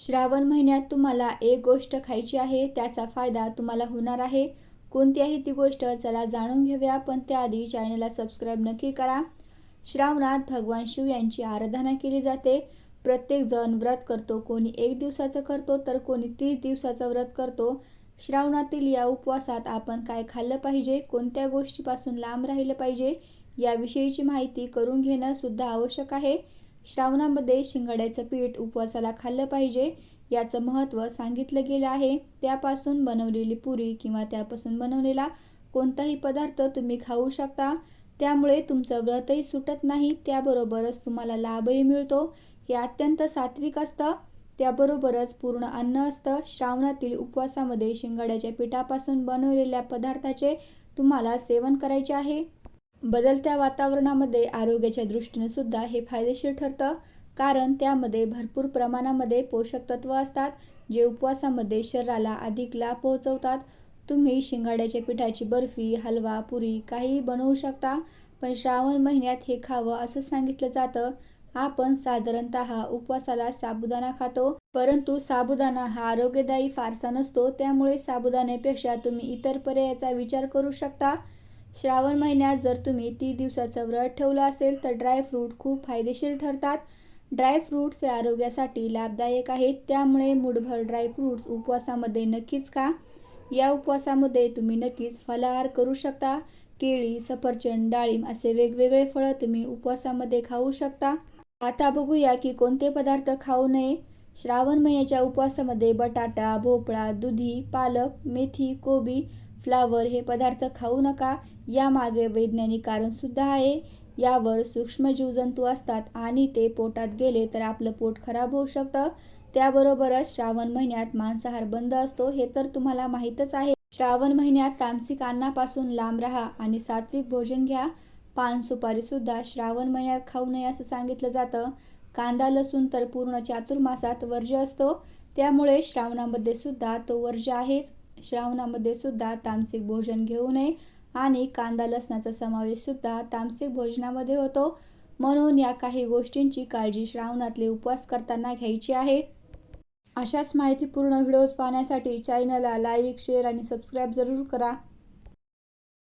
श्रावण महिन्यात तुम्हाला एक गोष्ट खायची आहे त्याचा फायदा तुम्हाला होणार आहे. कोणती आहे ती गोष्ट चला जाणून घेऊया पण त्याआधी चॅनलला सबस्क्राईब नक्की करा. श्रावणात भगवान शिव यांची आराधना केली जाते. प्रत्येकजण व्रत करतो कोणी एक दिवसाचं करतो तर कोणी तीस दिवसाचं व्रत करतो. श्रावणातील या उपवासात आपण काय खाल्लं पाहिजे कोणत्या गोष्टीपासून लांब राहिलं पाहिजे याविषयीची माहिती करून घेणं सुद्धा आवश्यक आहे. श्रावणामध्ये शिंगाड्याचं पीठ उपवासाला खाल्लं पाहिजे याचं महत्त्व सांगितलं गेलं आहे. त्यापासून बनवलेली पुरी किंवा त्यापासून बनवलेला कोणताही पदार्थ तुम्ही खाऊ शकता. त्यामुळे तुमचं व्रतही सुटत नाही त्याबरोबरच तुम्हाला लाभही मिळतो. हे अत्यंत सात्विक असतं. त्याबरोबरच पूर्ण अन्न असतं. श्रावणातील उपवासामध्ये शिंगाड्याच्या पिठापासून बनवलेल्या पदार्थाचे तुम्हाला सेवन करायचे आहे. बदलत्या वातावरणामध्ये आरोग्याच्या दृष्टीने सुद्धा हे फायदेशीर ठरतं. कारण त्यामध्ये भरपूर प्रमाणामध्ये पोषक तत्व असतात जे उपवासामध्ये शरीराला अधिक लाभ पोहोचवतात. तुम्ही शिंगाड्याच्या पिठाची बर्फी हलवा पुरी काहीही बनवू शकता पण श्रावण महिन्यात हे खावं असं सांगितलं जातं. आपण साधारणत उपवासाला साबुदाणा खातो परंतु साबुदाणा हा आरोग्यदायी फारसा नसतो त्यामुळे साबुदाण्यापेक्षा तुम्ही इतर पर्यायाचा विचार करू शकता. श्रावण महिन्यात जर तुम्ही तीस दिवसाचं व्रत ठेवलं असेल तर ड्रायफ्रूट खूप फायदेशीर ठरतात. ड्रायफ्रूट्स हे आरोग्यासाठी लाभदायक आहेत. त्यामुळे मुठभर ड्रायफ्रूट्स उपवासामध्ये नक्कीच खा. या उपवासामध्ये तुम्ही नक्कीच फलाहार करू शकता. केळी सफरचंद डाळिंब असे वेगवेगळे फळं तुम्ही उपवासामध्ये खाऊ शकता. आता बघूया की कोणते पदार्थ खाऊ नये. श्रावण महिन्याच्या उपवासामध्ये बटाटा भोपळा दुधी पालक मेथी कोबी फ्लावर हे पदार्थ खाऊ नका. यामागे वैज्ञानिक कारणसुद्धा आहे. यावर सूक्ष्मजीव जंतू असतात आणि ते पोटात गेले तर आपलं पोट खराब होऊ शकतं. त्याबरोबरच श्रावण महिन्यात मांसाहार बंद असतो हे तर तुम्हाला माहीतच आहे. श्रावण महिन्यात तामसिक अन्नापासून लांब राहा आणि सात्विक भोजन घ्या. पान सुपारी सुद्धा श्रावण महिन्यात खाऊ नये असं सांगितलं जातं. कांदा लसूण तर पूर्ण चातुर्मासात वर्ज्य असतो. त्यामुळे श्रावणामध्ये सुद्धा तो वर्ज्य आहेच. श्रावणामध्ये सुद्धा तामसिक भोजन घेऊ नये आणि कांदा लसणाचा समावेश सुद्धा तामसिक भोजनामध्ये होतो. म्हणून या काही गोष्टींची काळजी श्रावणातले उपवास करताना घ्यायची आहे. अशाच माहितीपूर्ण व्हिडिओज पाहण्यासाठी चॅनलला लाईक शेअर आणि सबस्क्राईब जरूर करा.